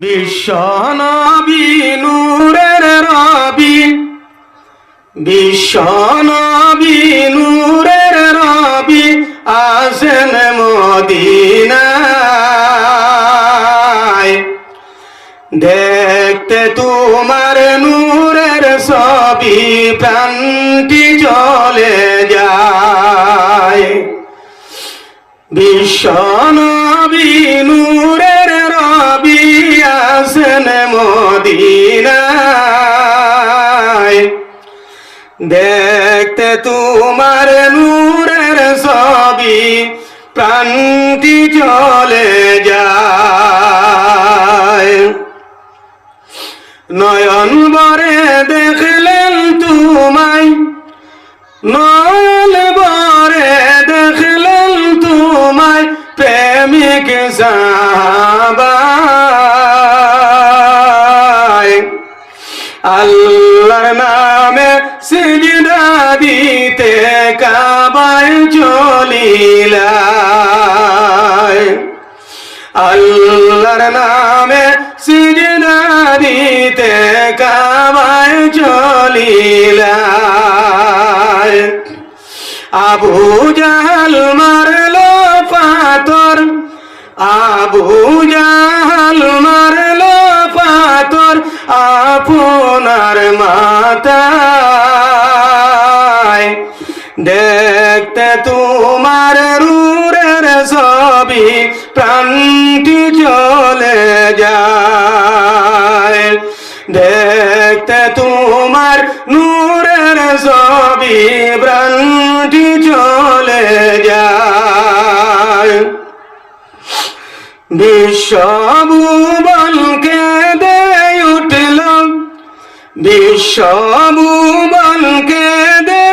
বিশ্বনবী নূরের রবি। বিশ্বনবী নূরের রবি আসেন মদিনায়। দেখতে তোমার নূরের ছবি প্রান্তি চলে যায়। বিশ্বনবী আসেন মদিনায়। দেখতে তোমার নূরের ছবি প্রান্তি চলে যায়। নয়ন বরে দেখলেন তোমায়, নয়ন বরে দেখলেন তোমায়, প্রেমিক সাহাবায় আল্লাহর নামে সিজদা দিতে কাবায় চলিলায়। আল্লাহর নামে সিজদা দিতে কাবায় চলিলায়। আবু জাহাল মারলো পাতর আবু জাহাল মারলো মাতায় দেখতে তোমার রূরের ছবি, প্রাণটি চলে যায়। দেখতে তোমার নূরের ছবি, প্রাণটি চলে যায়। বিশ্বভুবনকে বিশ্বভুবনকে দে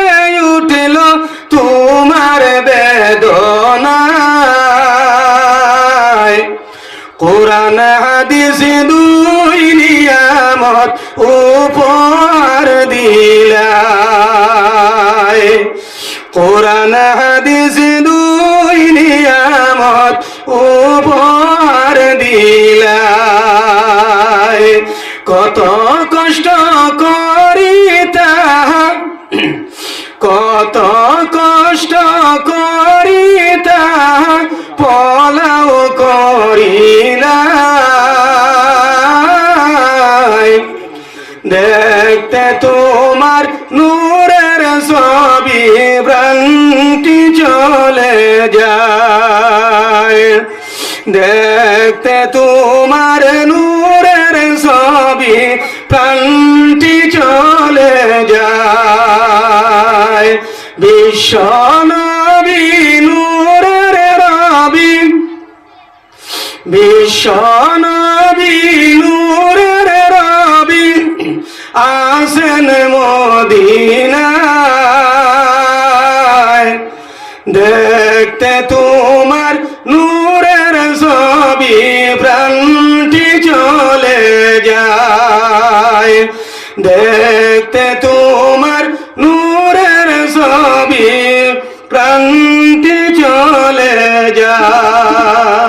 উঠল তোমার বেদনায়। কোরআন, হাদিস, দুই নিয়ামত উপহার দিলায়। কোরআন, হাদিস, দুই নিয়ামত উপহার দিলায়। দেখতে তোমার নূরের ছবি ভ্রান্তি চলে যায়। দেখতে তোমার নূরের ছবি প্রান্তি চলে যায়। বিশ্ব নূরের রবি বিশ্ব আসেন মদিনায়। দেখতে তোমার নূরের ছবি প্রান্তি চলে যায়। দেখতে তোমার নূরের ছবি প্রান্তি চলে যায়।